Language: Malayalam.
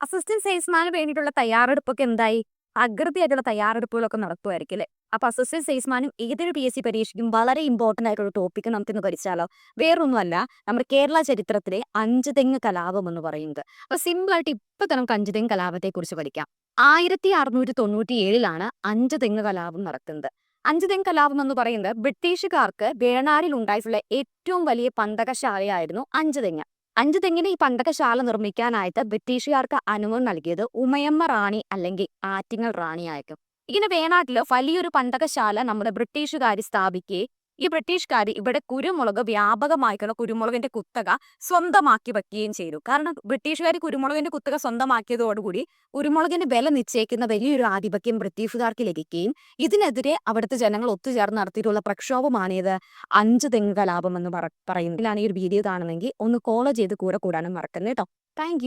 അസിസ്റ്റന്റ് സെയിൽസ്മാന് വേണ്ടിയിട്ടുള്ള തയ്യാറെടുപ്പൊക്കെ എന്തായി? അകൃതിയായിട്ടുള്ള തയ്യാറെടുപ്പുകളൊക്കെ നടത്തുമായിരിക്കും അല്ലേ? അപ്പൊ അസിസ്റ്റന്റ് സെയിൽസ്മാനും ഏതൊരു പി എസ് സി പരീക്ഷയ്ക്കും വളരെ ഇമ്പോർട്ടന്റ് ആയിട്ടുള്ള ടോപ്പിക് നമുക്കിന്ന് പഠിച്ചാലോ? വേറൊന്നുമല്ല നമ്മുടെ കേരള ചരിത്രത്തിലെ അഞ്ച് തെങ്ങ് കലാപം എന്ന് പറയുന്നത്. അപ്പൊ സിമ്പിൾ ആയിട്ട് ഇപ്പൊ നമുക്ക് അഞ്ച് തെങ്ങ് കലാപത്തെ കുറിച്ച് പഠിക്കാം. ആയിരത്തി അറുന്നൂറ്റി തൊണ്ണൂറ്റി ഏഴിലാണ് അഞ്ച് തെങ്ങ് കലാപം നടക്കുന്നത്. അഞ്ച് തെങ്ങ് കലാപം എന്ന് പറയുന്നത് ബ്രിട്ടീഷുകാർക്ക് വേണാറിൽ ഉണ്ടായിട്ടുള്ള ഏറ്റവും വലിയ പന്തകശാലയായിരുന്നു അഞ്ച് തെങ്ങ്. അഞ്ച് തെങ്ങിന് ഈ പണ്ടകശാല നിർമ്മിക്കാനായിട്ട് ബ്രിട്ടീഷുകാർക്ക് അനുമതി നൽകിയത് ഉമയമ്മ റാണി അല്ലെങ്കിൽ ആറ്റിങ്ങൽ റാണി റാണിയായിരിക്കും. ഇങ്ങനെ വേണാട്ടിൽ വലിയൊരു പണ്ടകശാല നമ്മുടെ ബ്രിട്ടീഷുകാർ സ്ഥാപിക്കുകയും ഈ ബ്രിട്ടീഷുകാർ ഇവിടെ കുരുമുളക് വ്യാപകമായിട്ടുള്ള കുരുമുളകിന്റെ കുത്തക സ്വന്തമാക്കി വെക്കുകയും ചെയ്തു. കാരണം ബ്രിട്ടീഷുകാർ കുരുമുളകിന്റെ കുത്തക സ്വന്തമാക്കിയതോടുകൂടി കുരുമുളകിന്റെ വില നിശ്ചയിക്കുന്ന വലിയൊരു ആധിപത്യം ബ്രിട്ടീഷുകാർക്ക് ലഭിക്കുകയും ഇതിനെതിരെ അവിടുത്തെ ജനങ്ങൾ ഒത്തുചേർന്ന് നടത്തിയിട്ടുള്ള പ്രക്ഷോഭമാണിത് അഞ്ച് തെങ്ങ് കലാപം എന്ന് പറ പറയുന്നതിലാണ് ഈ ഒരു വീഡിയോ കാണുന്നെങ്കിൽ ഒന്ന് കോളോ ചെയ്ത് കൂടെ കൂടാനും മറക്കുന്നത് കേട്ടോ. താങ്ക്